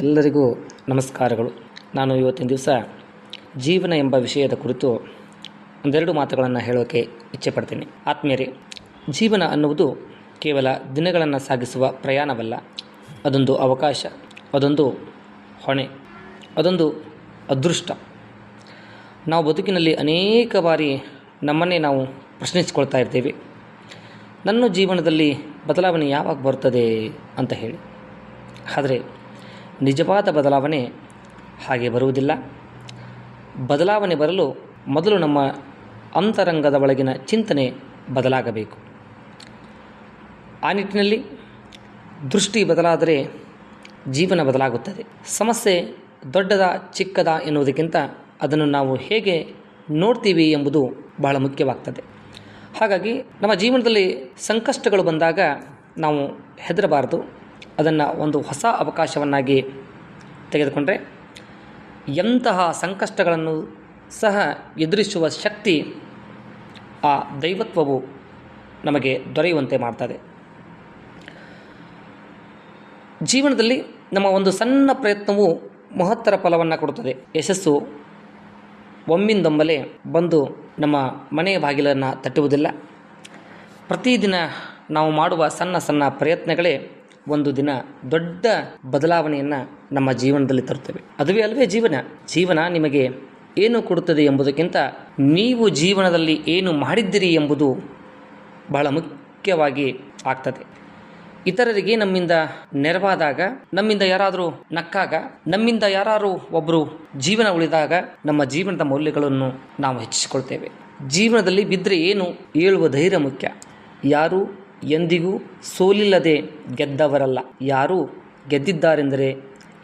ಎಲ್ಲರಿಗೂ ನಮಸ್ಕಾರಗಳು. ನಾನು ಇವತ್ತಿನ ದಿವಸ ಜೀವನ ಎಂಬ ವಿಷಯದ ಕುರಿತು ಒಂದೆರಡು ಮಾತುಗಳನ್ನು ಹೇಳೋಕೆ ಇಚ್ಛೆ ಪಡ್ತೀನಿ ಆತ್ಮೀಯರೇ, ಜೀವನ ಅನ್ನುವುದು ಕೇವಲ ದಿನಗಳನ್ನು ಸಾಗಿಸುವ ಪ್ರಯಾಣವಲ್ಲ. ಅದೊಂದು ಅವಕಾಶ, ಅದೊಂದು ಹೊಣೆ, ಅದೊಂದು ಅದೃಷ್ಟ. ನಾವು ಬದುಕಿನಲ್ಲಿ ಅನೇಕ ಬಾರಿ ನಮ್ಮನ್ನೇ ನಾವು ಪ್ರಶ್ನಿಸಿಕೊಳ್ತಾ ಇರ್ತೀವಿ. ನನ್ನ ಜೀವನದಲ್ಲಿ ಬದಲಾವಣೆ ಯಾವಾಗ ಬರ್ತದೆ ಅಂತ ಹೇಳಿ. ಆದರೆ ನಿಜವಾದ ಬದಲಾವಣೆ ಹಾಗೆ ಬರುವುದಿಲ್ಲ. ಬದಲಾವಣೆ ಬರಲು ಮೊದಲು ನಮ್ಮ ಅಂತರಂಗದ ಒಳಗಿನ ಚಿಂತನೆ ಬದಲಾಗಬೇಕು. ಆ ನಿಟ್ಟಿನಲ್ಲಿ ದೃಷ್ಟಿ ಬದಲಾದರೆ ಜೀವನ ಬದಲಾಗುತ್ತದೆ. ಸಮಸ್ಯೆ ದೊಡ್ಡದ ಚಿಕ್ಕದ ಎನ್ನುವುದಕ್ಕಿಂತ ಅದನ್ನು ನಾವು ಹೇಗೆ ನೋಡ್ತೀವಿ ಎಂಬುದು ಬಹಳ ಮುಖ್ಯವಾಗ್ತದೆ. ಹಾಗಾಗಿ ನಮ್ಮ ಜೀವನದಲ್ಲಿ ಸಂಕಷ್ಟಗಳು ಬಂದಾಗ ನಾವು ಹೆದರಬಾರದು. ಅದನ್ನು ಒಂದು ಹೊಸ ಅವಕಾಶವನ್ನಾಗಿ ತೆಗೆದುಕೊಂಡರೆ ಎಂತಹ ಸಂಕಷ್ಟಗಳನ್ನು ಸಹ ಎದುರಿಸುವ ಶಕ್ತಿ ಆ ದೈವತ್ವವು ನಮಗೆ ದೊರೆಯುವಂತೆ ಮಾಡ್ತದೆ. ಜೀವನದಲ್ಲಿ ನಮ್ಮ ಒಂದು ಸಣ್ಣ ಪ್ರಯತ್ನವು ಮಹತ್ತರ ಫಲವನ್ನು ಕೊಡುತ್ತದೆ. ಯಶಸ್ಸು ಒಮ್ಮಿಂದೊಮ್ಮಲೆ ಬಂದು ನಮ್ಮ ಮನೆಯ ಬಾಗಿಲನ್ನು ತಟ್ಟುವುದಿಲ್ಲ. ಪ್ರತಿದಿನ ನಾವು ಮಾಡುವ ಸಣ್ಣ ಸಣ್ಣ ಪ್ರಯತ್ನಗಳೇ ಒಂದು ದಿನ ದೊಡ್ಡ ಬದಲಾವಣೆಯನ್ನು ನಮ್ಮ ಜೀವನದಲ್ಲಿ ತರುತ್ತೇವೆ. ಅದುವೇ ಅಲ್ವೇ ಜೀವನ? ಜೀವನ ನಿಮಗೆ ಏನು ಕೊಡುತ್ತದೆ ಎಂಬುದಕ್ಕಿಂತ ನೀವು ಜೀವನದಲ್ಲಿ ಏನು ಮಾಡಿದ್ದೀರಿ ಎಂಬುದು ಬಹಳ ಮುಖ್ಯವಾಗಿ ಆಗ್ತದೆ. ಇತರರಿಗೆ ನಮ್ಮಿಂದ ನೆರವಾದಾಗ, ನಮ್ಮಿಂದ ಯಾರಾದರೂ ನಕ್ಕಾಗ, ನಮ್ಮಿಂದ ಯಾರಾದರೂ ಒಬ್ಬರು ಜೀವನ ಉಳಿದಾಗ ನಮ್ಮ ಜೀವನದ ಮೌಲ್ಯಗಳನ್ನು ನಾವು ಹೆಚ್ಚಿಸಿಕೊಳ್ತೇವೆ. ಜೀವನದಲ್ಲಿ ಬಿದ್ದರೆ ಏನು ಏಳುವ ಧೈರ್ಯ ಮುಖ್ಯ? ಯಾರು ಎಂದಿಗೂ ಸೋಲಿಲ್ಲದೆ ಗೆದ್ದವರಲ್ಲ. ಯಾರು ಗೆದ್ದಿದ್ದಾರೆಂದರೆ,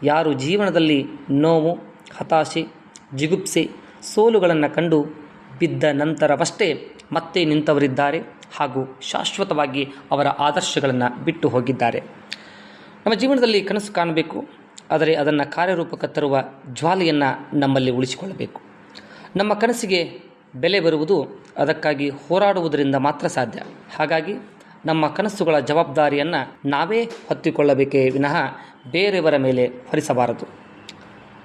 ಯಾರು ಜೀವನದಲ್ಲಿ ನೋವು, ಹತಾಶೆ, ಜಿಗುಪ್ಸೆ, ಸೋಲುಗಳನ್ನು ಕಂಡು ಬಿದ್ದ ನಂತರವಷ್ಟೇ ಮತ್ತೆ ನಿಂತವರಿದ್ದಾರೆ ಹಾಗೂ ಶಾಶ್ವತವಾಗಿ ಅವರ ಆದರ್ಶಗಳನ್ನು ಬಿಟ್ಟು ಹೋಗಿದ್ದಾರೆ. ನಮ್ಮ ಜೀವನದಲ್ಲಿ ಕನಸು ಕಾಣಬೇಕು, ಆದರೆ ಅದನ್ನು ಕಾರ್ಯರೂಪಕ್ಕೆ ತರುವ ಜ್ವಾಲೆಯನ್ನು ನಮ್ಮಲ್ಲಿ ಉಳಿಸಿಕೊಳ್ಳಬೇಕು. ನಮ್ಮ ಕನಸಿಗೆ ಬೆಲೆ ಬರುವುದು ಅದಕ್ಕಾಗಿ ಹೋರಾಡುವುದರಿಂದ ಮಾತ್ರ ಸಾಧ್ಯ. ಹಾಗಾಗಿ ನಮ್ಮ ಕನಸುಗಳ ಜವಾಬ್ದಾರಿಯನ್ನು ನಾವೇ ಹೊತ್ತಿಕೊಳ್ಳಬೇಕೇ ವಿನಃ ಬೇರೆಯವರ ಮೇಲೆ ಹೊರಿಸಬಾರದು.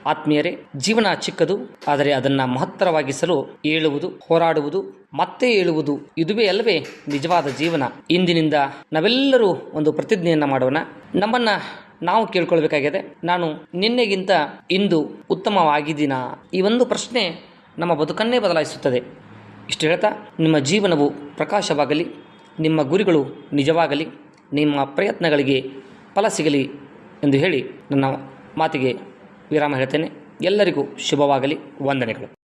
ಆತ್ಮೀಯರೇ, ಜೀವನ ಚಿಕ್ಕದು, ಆದರೆ ಅದನ್ನು ಮಹತ್ತರವಾಗಿಸಲು ಏಳುವುದು, ಹೋರಾಡುವುದು, ಮತ್ತೆ ಏಳುವುದು ಇದುವೇ ಅಲ್ಲವೇ ನಿಜವಾದ ಜೀವನ. ಇಂದಿನಿಂದ ನಾವೆಲ್ಲರೂ ಒಂದು ಪ್ರತಿಜ್ಞೆಯನ್ನು ಮಾಡೋಣ. ನಮ್ಮನ್ನು ನಾವು ಕೇಳ್ಕೊಳ್ಬೇಕಾಗಿದೆ. ನಾನು ನಿನ್ನೆಗಿಂತ ಇಂದು ಉತ್ತಮವಾಗಿದ್ದೀನಾ? ಈ ಒಂದು ಪ್ರಶ್ನೆ ನಮ್ಮ ಬದುಕನ್ನೇ ಬದಲಾಯಿಸುತ್ತದೆ. ಇಷ್ಟು ಹೇಳ್ತಾ ನಿಮ್ಮ ಜೀವನವು ಪ್ರಕಾಶವಾಗಲಿ. ನಿಮ್ಮ ಗುರಿಗಳು ನಿಜವಾಗಲಿ, ನಿಮ್ಮ ಪ್ರಯತ್ನಗಳಿಗೆ ಫಲ ಸಿಗಲಿ ಎಂದು ಹೇಳಿ ನನ್ನ ಮಾತಿಗೆ ವಿರಾಮ ಹೇಳ್ತೇನೆ. ಎಲ್ಲರಿಗೂ ಶುಭವಾಗಲಿ, ವಂದನೆಗಳು.